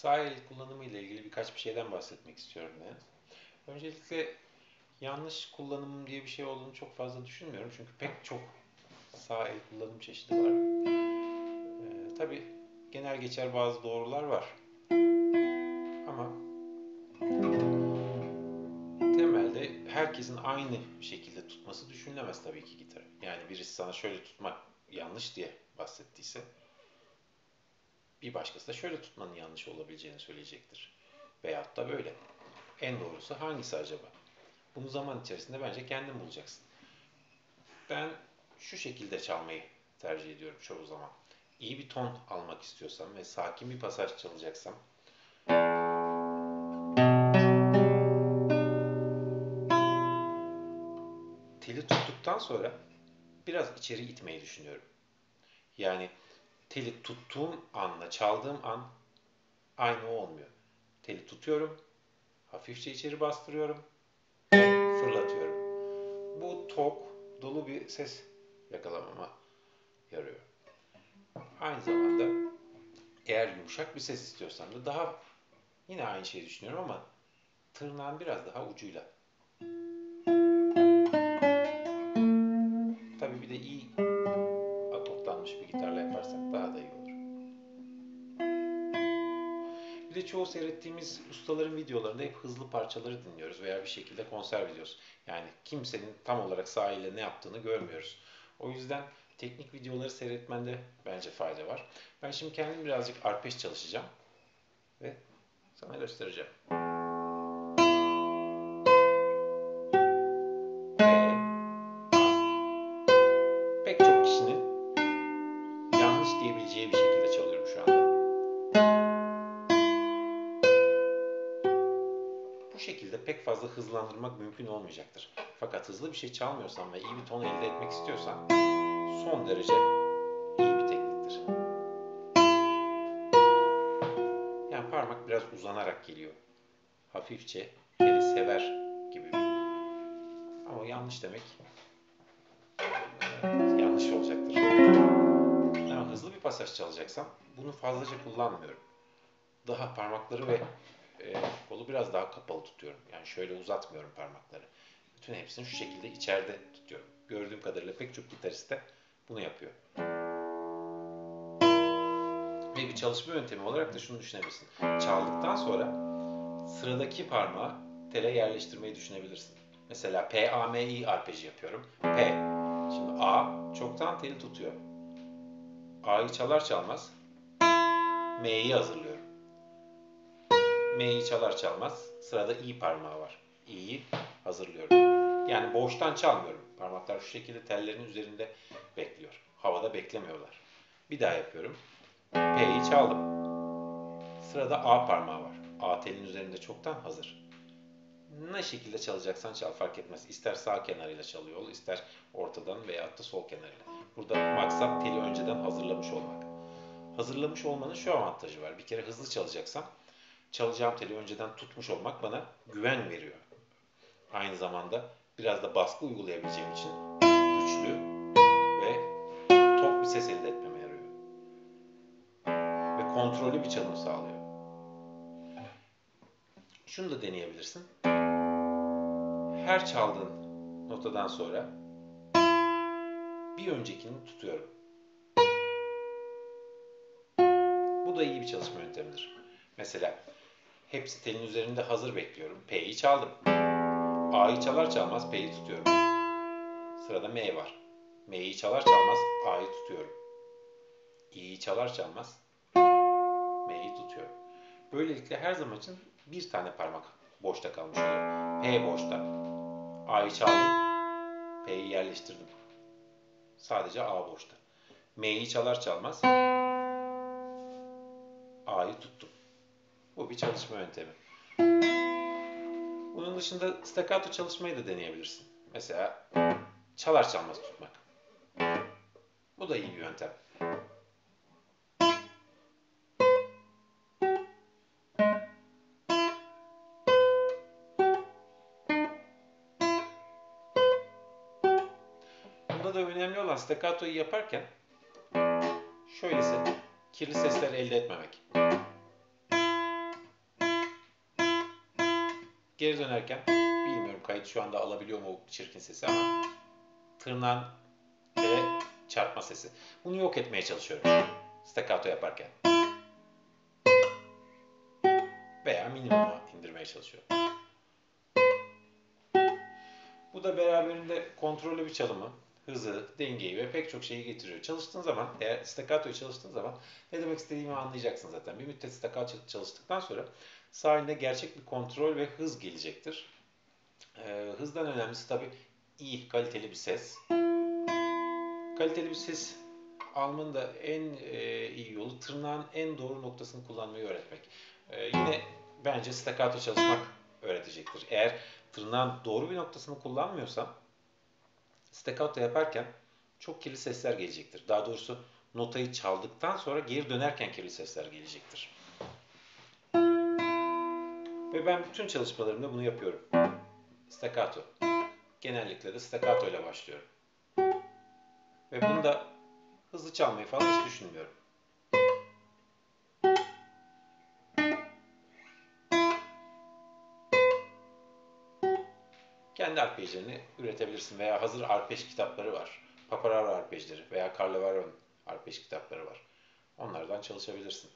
Sağ el kullanımı ile ilgili birkaç bir şeyden bahsetmek istiyorum ben. Öncelikle yanlış kullanım diye bir şey olduğunu çok fazla düşünmüyorum. Çünkü pek çok sağ el kullanım çeşidi var. Ee, Tabi genel geçer bazı doğrular var. Ama temelde herkesin aynı şekilde tutması düşünülemez tabii ki gitarı. Yani birisi sana şöyle tutmak yanlış diye bahsettiyse bir başkası da şöyle tutmanın yanlış olabileceğini söyleyecektir. Veyahut da böyle. En doğrusu hangisi acaba? Bunu zaman içerisinde bence kendin bulacaksın. Ben şu şekilde çalmayı tercih ediyorum çoğu zaman. İyi bir ton almak istiyorsam ve sakin bir pasaj çalacaksam teli tuttuktan sonra biraz içeri itmeyi düşünüyorum. Yani teli tuttuğum anla çaldığım an aynı olmuyor. Teli tutuyorum, hafifçe içeri bastırıyorum fırlatıyorum. Bu tok, dolu bir ses yakalamama yarıyor. Aynı zamanda eğer yumuşak bir ses istiyorsam da daha yine aynı şeyi düşünüyorum ama tırnağın biraz daha ucuyla. Tabii bir de iyi akortlanmış bir gitarla yaparsak daha da iyi olur. Bir de çoğu seyrettiğimiz ustaların videolarında hep hızlı parçaları dinliyoruz veya bir şekilde konser videosu. Yani kimsenin tam olarak sahile ne yaptığını görmüyoruz. O yüzden teknik videoları seyretmende bence fayda var. Ben şimdi kendim birazcık arpej çalışacağım ve sana göstereceğim. Şekilde pek fazla hızlandırmak mümkün olmayacaktır. Fakat hızlı bir şey çalmıyorsan ve iyi bir ton elde etmek istiyorsan son derece iyi bir tekniktir. Yani parmak biraz uzanarak geliyor. Hafifçe teli sever gibi. Ama yanlış demek yanlış olacaktır. Ama hızlı bir pasaj çalacaksam bunu fazlaca kullanmıyorum. Daha parmakları ve e, kolu biraz daha kapalı tutuyorum. Yani şöyle uzatmıyorum parmakları. Bütün hepsini şu şekilde içeride tutuyorum. Gördüğüm kadarıyla pek çok gitarist de bunu yapıyor. Ve bir çalışma yöntemi olarak da şunu düşünebilirsin. Çaldıktan sonra sıradaki parmağı tele yerleştirmeyi düşünebilirsin. Mesela P, A, M, I arpeji yapıyorum. P. Şimdi A çoktan teli tutuyor. A'yı çalar çalmaz M'yi hazırlıyorum. M'yi çalar çalmaz sırada I parmağı var. İ'yi hazırlıyorum. Yani boştan çalmıyorum. Parmaklar şu şekilde tellerin üzerinde bekliyor. Havada beklemiyorlar. Bir daha yapıyorum. P'yi çaldım. Sırada A parmağı var. A telin üzerinde çoktan hazır. Ne şekilde çalacaksan çal fark etmez. İster sağ kenarıyla çalıyor ol, ister ortadan veya da sol kenarıyla. Burada maksat teli önceden hazırlamış olmak. Hazırlamış olmanın şu avantajı var. Bir kere hızlı çalacaksam çalacağım teli önceden tutmuş olmak bana güven veriyor. Aynı zamanda biraz da baskı uygulayabileceğim için güçlü ve tok bir ses elde etmeme yarıyor. Ve kontrollü bir çalım sağlıyor. Şunu da deneyebilirsin. Her çaldığın notadan sonra bir öncekini tutuyorum. Bu da iyi bir çalışma yöntemidir. Mesela hepsi telin üzerinde hazır bekliyorum. P'yi çaldım. A'yı çalar çalmaz P'yi tutuyorum. Sırada M var. M'yi çalar çalmaz A'yı tutuyorum. İ'yi çalar çalmaz M'yi tutuyorum. Böylelikle her zaman için bir tane parmak boşta kalmış oluyor. P boşta. A'yı çaldım. P'yi yerleştirdim. Sadece A boşta. M'yi çalar çalmaz A'yı tuttum. Bu bir çalışma yöntemi. Bunun dışında staccato çalışmayı da deneyebilirsin. Mesela çalar çalmaz tutmak. Bu da iyi bir yöntem. Bunda da önemli olan staccato'yu yaparken şöylese kirli sesler elde etmemek. Geri dönerken bilmiyorum kayıt şu anda alabiliyor mu o çirkin sesi ama tırnağın tele çarpma sesi. Bunu yok etmeye çalışıyorum staccato yaparken. Veya minimuma indirmeye çalışıyorum. Bu da beraberinde kontrollü bir çalımı, hızı, dengeyi ve pek çok şeyi getiriyor. Çalıştığın zaman, eğer staccato'yu çalıştığın zaman ne demek istediğimi anlayacaksın zaten. Bir müddet staccato çalıştıktan sonra sahilde gerçek bir kontrol ve hız gelecektir. Ee, hızdan önemlisi tabii iyi, kaliteli bir ses. Kaliteli bir ses almanın da en e, iyi yolu tırnağın en doğru noktasını kullanmayı öğretmek. E, yine bence staccato çalışmak öğretecektir. Eğer tırnağın doğru bir noktasını kullanmıyorsan staccato yaparken çok kirli sesler gelecektir. Daha doğrusu notayı çaldıktan sonra geri dönerken kirli sesler gelecektir. Ve ben bütün çalışmalarımda bunu yapıyorum. Staccato. Genellikle de staccato ile başlıyorum. Ve bunu da hızlı çalmayı falan hiç düşünmüyorum. Kendi arpejlerini üretebilirsin veya hazır arpej kitapları var. Papararo arpejleri veya Carl Levaron arpej kitapları var. Onlardan çalışabilirsin.